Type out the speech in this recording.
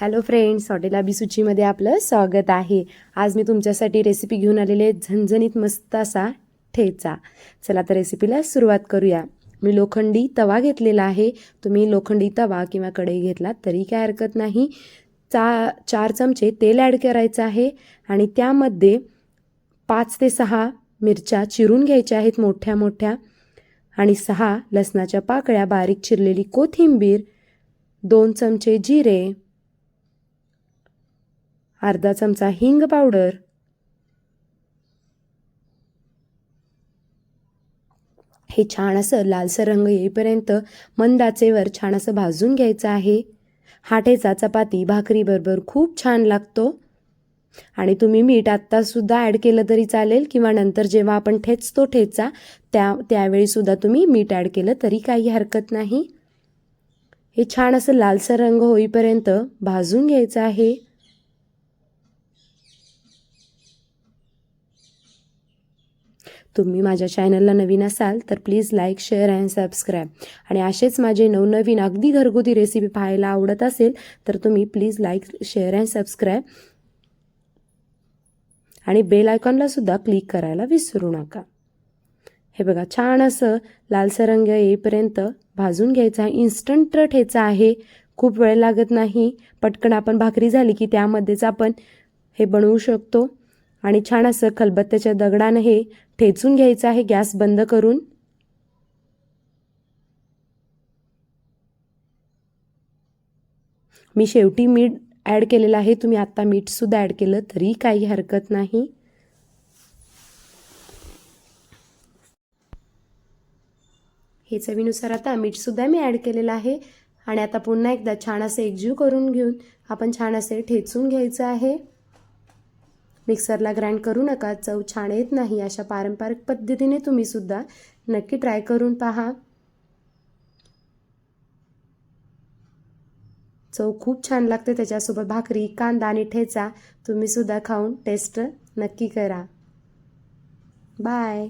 Hello friends hotel अभिसुचीमध्ये आपलं स्वागत आहे. आज मी तुमच्यासाठी रेसिपी घेऊन आलेले झणझणीत मस्त असा ठेचा. चला तर रेसिपीला सुरुवात करूया. मी लोखंडी तवा घेतलेला आहे. तुम्ही लोखंडी तवा किंवा कढई घेतलात तरी काय हरकत नाही. चा चार चमचे तेल ॲड करायचं आहे आणि त्यामध्ये पाच ते सहा मिरच्या चिरून घ्यायच्या आहेत मोठ्या मोठ्या आणि सहा लसणाच्या पाकळ्या बारीक चिरलेली कोथिंबीर दोन चमचे जिरे अर्धा चमचा हिंग पावडर. हे छान असं लालसर रंग येईपर्यंत मंद आचेवर छान असं भाजून घ्यायचं आहे. हा ठेचा चपाती भाकरीबरोबर खूप छान लागतो. आणि तुम्ही मीठ आत्तासुद्धा ॲड केलं तरी चालेल किंवा नंतर जेव्हा आपण ठेचतो ठेचा त्या त्यावेळीसुद्धा तुम्ही मीठ ॲड केलं तरी काही हरकत नाही. हे छान असं लालसर रंग होईपर्यंत भाजून घ्यायचं आहे. तुम्ही माझ्या चॅनलला नवीन असाल तर please like share and subscribe आणि असेच माझे नवनवीन अगदी घरगुती रेसिपी पाहायला आवडत असेल तर तुम्ही please like share and subscribe आणि बेल आयकॉनला सुद्धा क्लिक करायला विसरू नका. हे बघा छान असं लालसर रंग येईपर्यंत भाजून घ्यायचा आहे इन्स्टंट ठेचा आहे. खूप वेळ लागत नाही. पटकन आपण भाकरी झाली की त्यामध्येच आपण हे बनवू शकतो. आणि छान असं खलबत्त्याच्या दगडानं हे ठेचून घ्यायचं आहे गॅस बंद करून. मी शेवटी मीठ ॲड केलेलं आहे तुम्ही आत्ता मीठसुद्धा ॲड केलं तरी काही हरकत नाही. हे चवीनुसार आता मीठसुद्धा मी ॲड केलेलं आहे आणि आता पुन्हा एकदा छान असे एकजीव करून घेऊन आपण छान असे ठेचून घ्यायचं आहे. मिक्सरला ग्राइंड करू नका चव छान येत नाही अशा पारंपरिक पद्धतीने तुम्ही सुद्धा नक्की ट्राय करून पहा. चव खूप छान लागते त्याच्यासोबत भाकरी कांदा आणि ठेचा तुम्हीसुद्धा खाऊन टेस्ट नक्की करा. बाय